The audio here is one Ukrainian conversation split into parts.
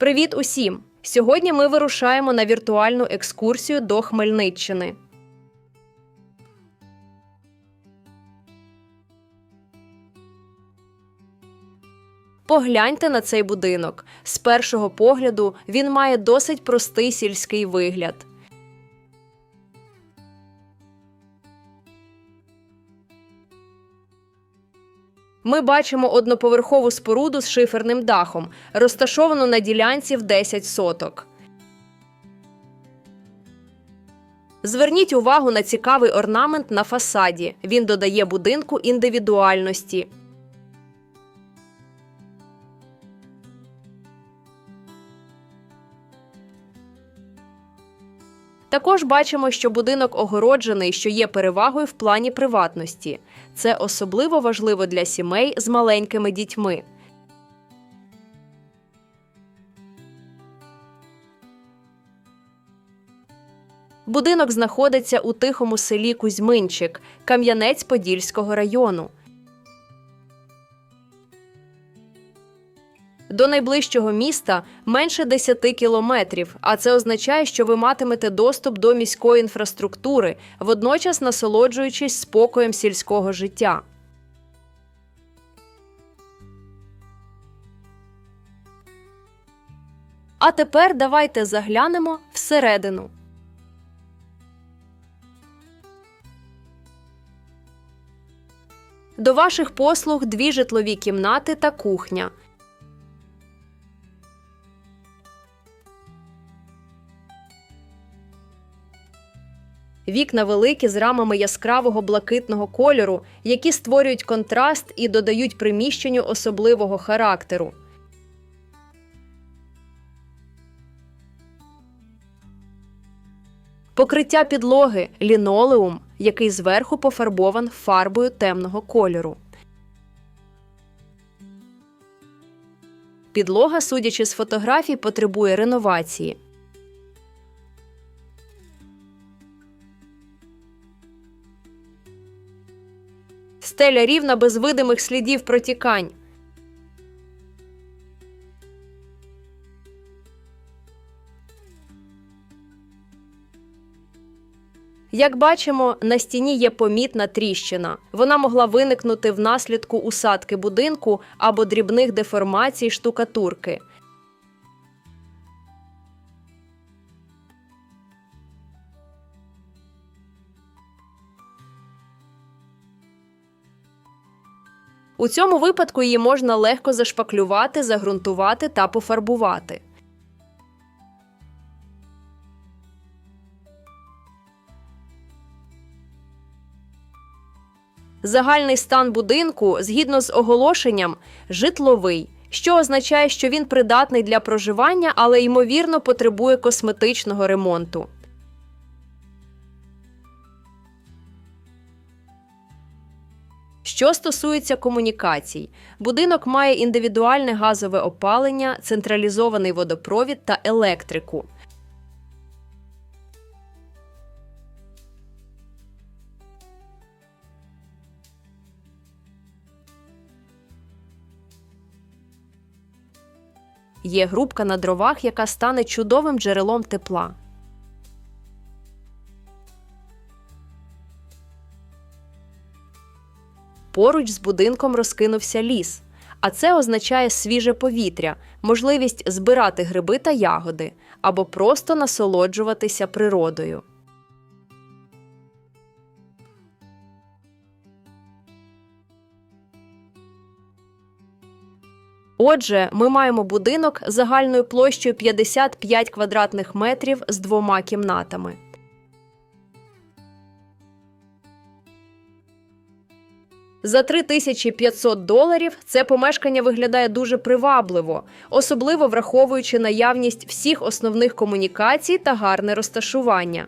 Привіт усім! Сьогодні ми вирушаємо на віртуальну екскурсію до Хмельниччини. Погляньте на цей будинок. З першого погляду він має досить простий сільський вигляд. Ми бачимо одноповерхову споруду з шиферним дахом, розташовану на ділянці в 10 соток. Зверніть увагу на цікавий орнамент на фасаді. Він додає будинку індивідуальності. Також бачимо, що будинок огороджений, що є перевагою в плані приватності. Це особливо важливо для сімей з маленькими дітьми. Будинок знаходиться у тихому селі Кузьминчик, Кам'янець-Подільського району. До найближчого міста менше 10 кілометрів, а це означає, що ви матимете доступ до міської інфраструктури, водночас насолоджуючись спокоєм сільського життя. А тепер давайте заглянемо всередину. До ваших послуг дві житлові кімнати та кухня. Вікна великі з рамами яскравого блакитного кольору, які створюють контраст і додають приміщенню особливого характеру. Покриття підлоги лінолеум, який зверху пофарбован фарбою темного кольору. Підлога, судячи з фотографій, потребує реновації. Стеля рівна без видимих слідів протікань. Як бачимо, на стіні є помітна тріщина. Вона могла виникнути внаслідку усадки будинку або дрібних деформацій штукатурки. У цьому випадку її можна легко зашпаклювати, загрунтувати та пофарбувати. Загальний стан будинку, згідно з оголошенням, житловий, що означає, що він придатний для проживання, але ймовірно потребує косметичного ремонту. Що стосується комунікацій, будинок має індивідуальне газове опалення, централізований водопровід та електрику. Є грубка на дровах, яка стане чудовим джерелом тепла. Поруч з будинком розкинувся ліс, а це означає свіже повітря, можливість збирати гриби та ягоди або просто насолоджуватися природою. Отже, ми маємо будинок загальною площею 55 квадратних метрів з двома кімнатами. За 3500 доларів це помешкання виглядає дуже привабливо, особливо враховуючи наявність всіх основних комунікацій та гарне розташування.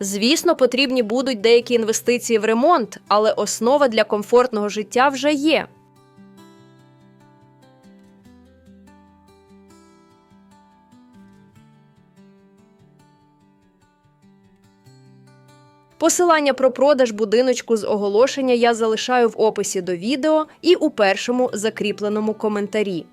Звісно, потрібні будуть деякі інвестиції в ремонт, але основа для комфортного життя вже є. Посилання про продаж будиночку з оголошення я залишаю в описі до відео і у першому закріпленому коментарі.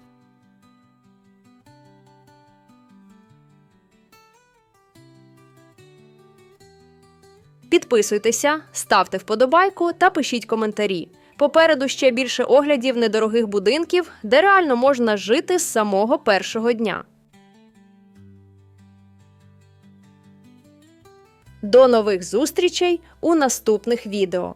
Підписуйтеся, ставте вподобайку та пишіть коментарі. Попереду ще більше оглядів недорогих будинків, де реально можна жити з самого першого дня. До нових зустрічей у наступних відео.